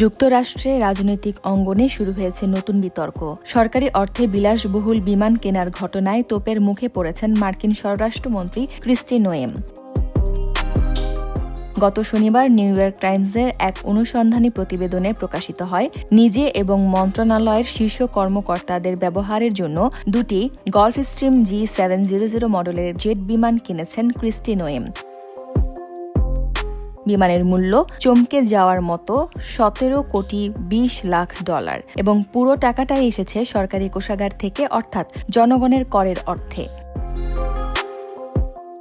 যুক্তরাষ্ট্রে রাজনৈতিক অঙ্গনে শুরু হয়েছে নতুন বিতর্ক। সরকারি অর্থে বিলাসবহুল বিমান কেনার ঘটনায় তোপের মুখে পড়েছেন মার্কিন স্বরাষ্ট্রমন্ত্রী ক্রিস্টি নোয়েম। গত শনিবার নিউ ইয়র্ক টাইমসের এক অনুসন্ধানী প্রতিবেদনে প্রকাশিত হয়, নিজে এবং মন্ত্রণালয়ের শীর্ষ কর্মকর্তাদের ব্যবহারের জন্য দুটি Gulfstream G seven zero zero মডেলের জেট বিমান কিনেছেন ক্রিস্টি নোয়েম। বিমানের মূল্য চমকে যাওয়ার মতো সতেরো কোটি বিশ লাখ ডলার এবং পুরো টাকাটাই এসেছে সরকারি কোষাগার থেকে, অর্থাৎ জনগণের করের অর্থে।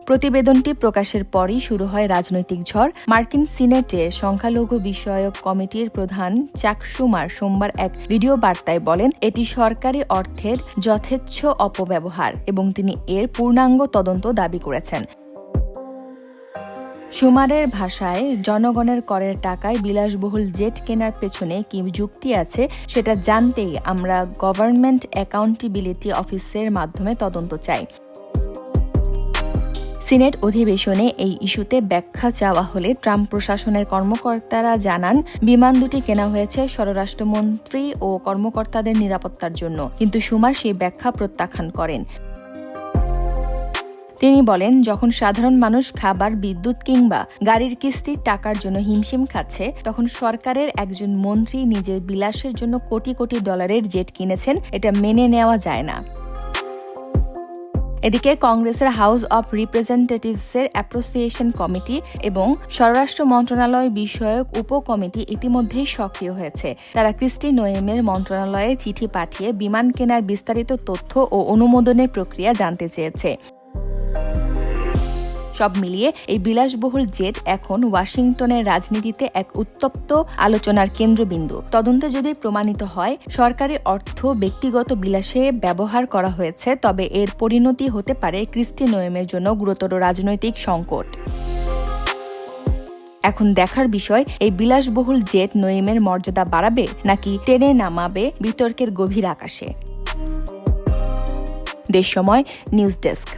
প্রতিবেদনটি প্রকাশের পরই শুরু হয় রাজনৈতিক ঝড়। মার্কিন সিনেটের সংখ্যালঘু বিষয়ক কমিটির প্রধান চাক সুমার সোমবার এক ভিডিও বার্তায় বলেন, এটি সরকারি অর্থের যথেচ্ছ অপব্যবহার এবং তিনি এর পূর্ণাঙ্গ তদন্ত দাবি করেছেন। সুমারের ভাষায় জনগণের করের টাকায় বিলাসবহুল জেট কেনার পেছনে কি যুক্তি আছে, সেটা জানতেই আমরা গভর্নমেন্ট অ্যাকাউন্টেবিলিটি অফিসের মাধ্যমে তদন্ত চাই। সিনেট অধিবেশনে এই ইস্যুতে ব্যাখ্যা চাওয়া হলে ট্রাম্প প্রশাসনের কর্মকর্তারা জানান, বিমান দুটি কেনা হয়েছে স্বরাষ্ট্রমন্ত্রী ও কর্মকর্তাদের নিরাপত্তার জন্য। কিন্তু সুমার সেই ব্যাখ্যা প্রত্যাখ্যান করেন। তিনি বলেন, যখন সাধারণ মানুষ খাবার, বিদ্যুৎ কিংবা গাড়ির কিস্তির টাকার জন্য হিমশিম খাচ্ছে, তখন সরকারের একজন মন্ত্রী নিজের বিলাসের জন্য কোটি কোটি ডলারের জেট কিনেছেন। এটা মেনে নেওয়া যায় না। এদিকে কংগ্রেসের হাউস অব রিপ্রেজেন্টেটিভসের অ্যাপ্রোসিয়েশন কমিটি এবং স্বরাষ্ট্র মন্ত্রণালয় বিষয়ক উপকমিটি ইতিমধ্যেই সক্রিয় হয়েছে। তারা ক্রিস্টি নোয়েমের মন্ত্রণালয়ে চিঠি পাঠিয়ে বিমান কেনার বিস্তারিত তথ্য ও অনুমোদনের প্রক্রিয়া জানতে চেয়েছে। সব মিলিয়ে এই বিলাসবহুল জেট এখন ওয়াশিংটনের রাজনীতিতে এক উত্তপ্ত আলোচনার কেন্দ্রবিন্দু। তদন্তে যদি প্রমাণিত হয়, সরকারি অর্থ ব্যক্তিগত বিলাসে ব্যবহার করা হয়েছে, তবে এর পরিণতি হতে পারে ক্রিস্টি নোয়েমের জন্য গুরুতর রাজনৈতিক সংকট। এখন দেখার বিষয়, এই বিলাসবহুল জেট নইমের মর্যাদা বাড়াবে নাকি টেনে নামাবে বিতর্কের গভীর আকাশে? দেশ সময়, নিউজ ডেস্ক।